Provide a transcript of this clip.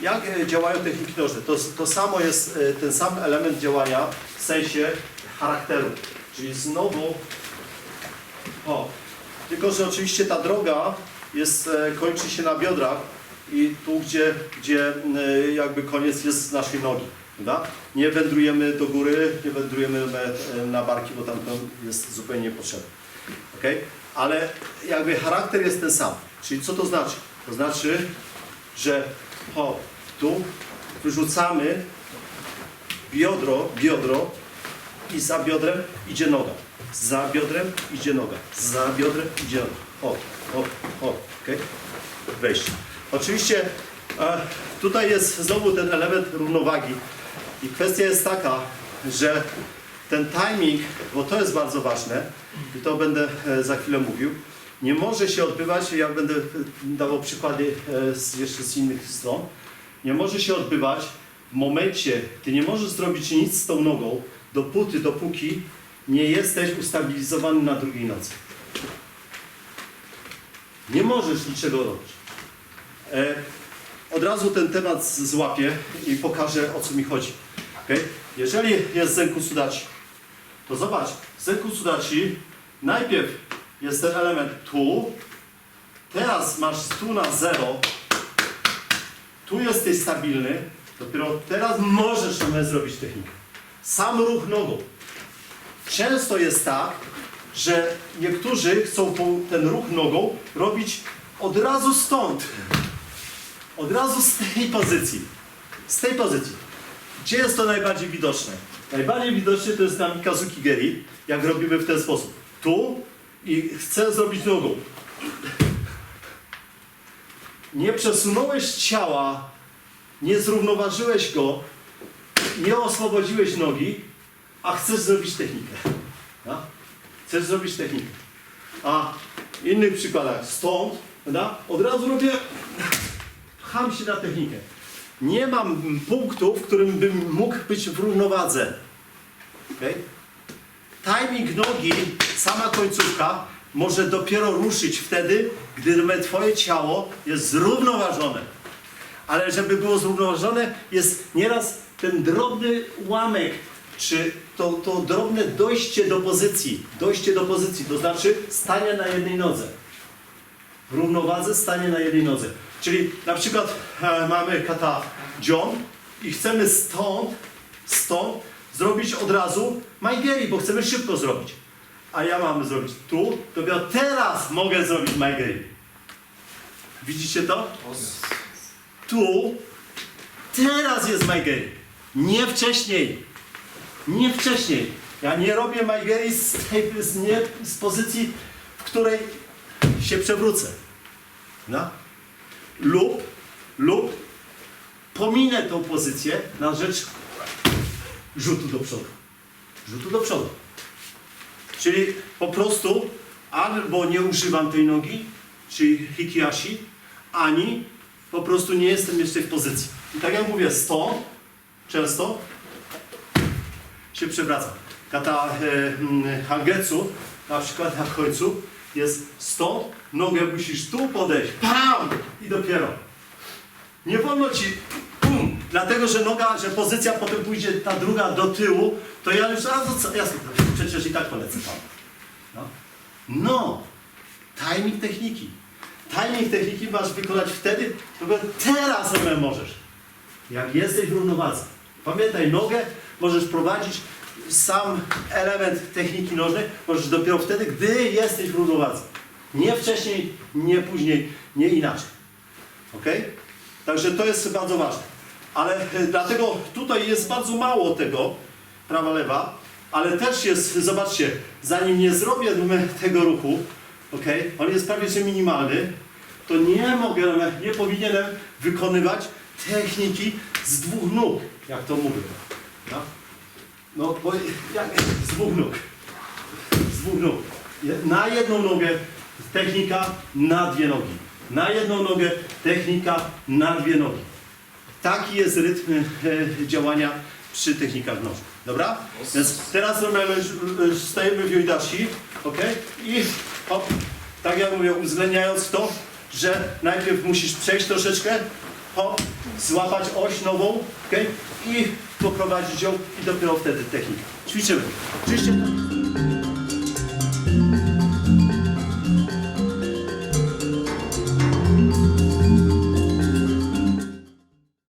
jak e, działają techniki nożne? To, to samo jest e, ten sam element działania w sensie charakteru. Czyli znowu, o, tylko że oczywiście ta droga jest, e, kończy się na biodrach i tu, gdzie, gdzie jakby koniec jest z naszej nogi. Prawda? Nie wędrujemy do góry, nie wędrujemy na- na barki, bo tam to jest zupełnie niepotrzebne. Okay? Ale jakby charakter jest ten sam. Czyli co to znaczy? To znaczy, że o, tu wyrzucamy biodro, biodro i za biodrem idzie noga. Za biodrem idzie noga. Za biodrem idzie noga. O, o, o, okej? Wejście. Oczywiście e, tutaj jest znowu ten element równowagi i kwestia jest taka, że ten timing, bo to jest bardzo ważne i to będę e, za chwilę mówił, nie może się odbywać, ja będę dawał przykłady e, z, jeszcze z innych stron, nie może się odbywać w momencie, ty nie możesz zrobić nic z tą nogą, dopóty, dopóki nie jesteś ustabilizowany na drugiej nodze. Nie możesz niczego robić. E, od razu ten temat złapię i pokażę o co mi chodzi. Okay? Jeżeli jest Zenku Sudachi, to zobacz, Zenku Sudachi najpierw jest ten element tu, teraz masz tu na zero, tu jesteś stabilny, dopiero teraz możesz nawet zrobić technikę. Sam ruch nogą. Często jest tak, że niektórzy chcą ten ruch nogą robić od razu stąd. Od razu z tej pozycji. Z tej pozycji. Gdzie jest to najbardziej widoczne? Najbardziej widoczne to jest na Mikazuki Geri, jak robimy w ten sposób. Tu i chcę zrobić nogą. Nie przesunąłeś ciała, nie zrównoważyłeś go, nie oswobodziłeś nogi, a chcesz zrobić technikę. Ja? Chcesz zrobić technikę. A w innych przykładach stąd, prawda? od razu robię, pcham się na technikę. Nie mam punktu, w którym bym mógł być w równowadze. Okay? Timing nogi, sama końcówka, może dopiero ruszyć wtedy, gdy twoje ciało jest zrównoważone. Ale żeby było zrównoważone, jest nieraz ten drobny ułamek, czy to, to drobne dojście do pozycji. Dojście do pozycji, to znaczy stanie na jednej nodze. W równowadze stanie na jednej nodze. Czyli na przykład e, mamy kata John i chcemy stąd, stąd zrobić od razu Maigeri, bo chcemy szybko zrobić. A ja mam zrobić tu, dopiero teraz mogę zrobić Maigeri. Widzicie to? Tu, teraz jest Maigeri. Nie wcześniej. Nie wcześniej. Ja nie robię Maigeri z, tej, z, z pozycji, w której się przewrócę. No? Lub, lub pominę tą pozycję na rzecz rzutu do przodu. Rzutu do przodu. Czyli po prostu albo nie używam tej nogi, czyli hikiashi, ani po prostu nie jestem jeszcze w pozycji. I tak jak mówię, stąd często się przewraca. Kata e, hangetsu, na przykład na końcu, jest stąd, nogę musisz tu podejść, pam! I dopiero. Nie wolno ci! Dlatego, że noga, że pozycja potem pójdzie ta druga do tyłu, to ja już, a jasne, to przecież i tak polecę tam. No. no, timing techniki. Timing techniki masz wykonać wtedy, tylko teraz możesz. Jak jesteś w równowadze. Pamiętaj, nogę możesz prowadzić, sam element techniki nożnej możesz dopiero wtedy, gdy jesteś w równowadze. Nie wcześniej, nie później, nie inaczej. Ok? Także to jest bardzo ważne. Ale e, dlatego tutaj jest bardzo mało tego, prawa, lewa, ale też jest, zobaczcie, zanim nie zrobię tego ruchu, ok, on jest prawie że minimalny, to nie mogę, nie powinienem wykonywać techniki z dwóch nóg, jak to mówię. No, no bo jak, z dwóch nóg. Z dwóch nóg. Na jedną nogę technika, na dwie nogi. Na jedną nogę technika, na dwie nogi. Taki jest rytm e, działania przy technikach nożnych. Dobra? Więc teraz robimy, e, stajemy w Joidashi, ok? I hop, tak jak mówię, uwzględniając to, że najpierw musisz przejść troszeczkę, hop, złapać oś nową, okej? I poprowadzić ją i dopiero wtedy technika. Ćwiczymy. Oczywiście